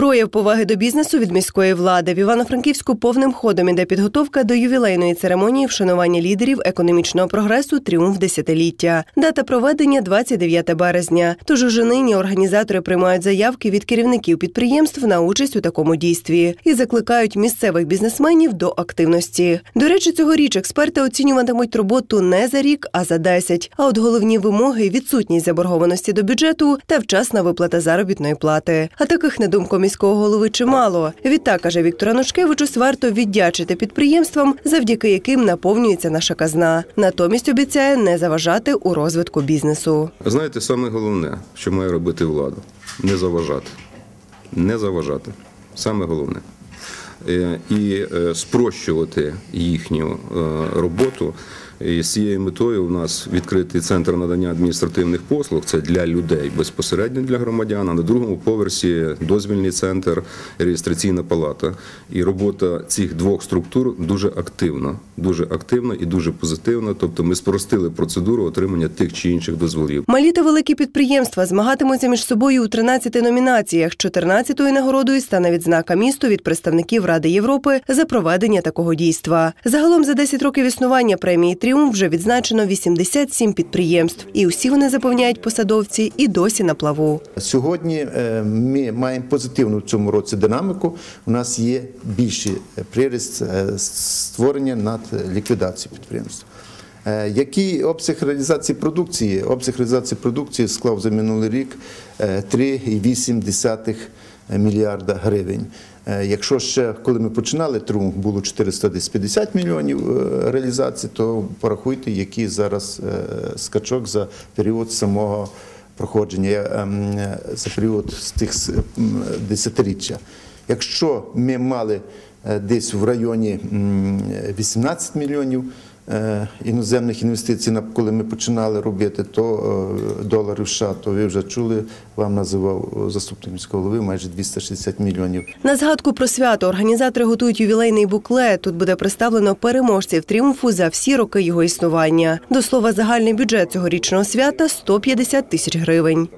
Прояв поваги до бізнесу від міської влади в Івано-Франківську повним ходом іде підготовка до ювілейної церемонії вшанування лідерів економічного прогресу Тріумф десятиліття. Дата проведення 29 березня. Тож уже нині організатори приймають заявки від керівників підприємств на участь у такому дійстві і закликають місцевих бізнесменів до активності. До речі, цьогоріч експерти оцінюватимуть роботу не за рік, а за 10. А от головні вимоги відсутність заборгованості до бюджету та вчасна виплата заробітної плати. А таких, на думку міського голови, чимало. Відтак, каже Віктор Анушкевичус, варто віддячити підприємствам, завдяки яким наповнюється наша казна. Натомість обіцяє не заважати у розвитку бізнесу. Знаєте, саме головне, що має робити влада не заважати. Не заважати. Саме головне. Е, І е, спрощувати їхню е, роботу. І з цією метою у нас відкритий центр надання адміністративних послуг. Це для людей безпосередньо для громадян. А на другому поверсі дозвільний центр, реєстраційна палата. І робота цих двох структур дуже активна, дуже активна і дуже позитивна. Тобто ми спростили процедуру отримання тих чи інших дозволів. Малі та великі підприємства змагатимуться між собою у 13 номінаціях. 14-ю нагородою стане відзнака місту від представників Ради Європи за проведення такого дійства. Загалом за 10 років існування премії Тріумф вже відзначено 87 підприємств, і усі вони запевняють посадовці і досі на плаву. Сьогодні е, ми маємо позитивну в цьому році динаміку. У нас є більший приріст е, створення над ліквідацією підприємств. Е, Який обсяг реалізації продукції? Обсяг реалізації продукції склав за минулий рік е, 3,8 мільярда гривень. Е, Якщо ще коли ми починали трум було 450 мільйонів е, реалізації, то порахуйте, який зараз е, скачок за період самого проходження ем, за період з тих десятиріччя. Якщо ми мали десь в районі м, 18 мільйонів іноземних інвестицій, коли ми починали робити, то е, доларів США, то ви вже чули, вам називав е, заступник міського голови майже 260 мільйонів. На згадку про свято організатори готують ювілейний буклет. Тут буде представлено переможців тріумфу за всі роки його існування. До слова, загальний бюджет цьогорічного свята 150 тисяч гривень.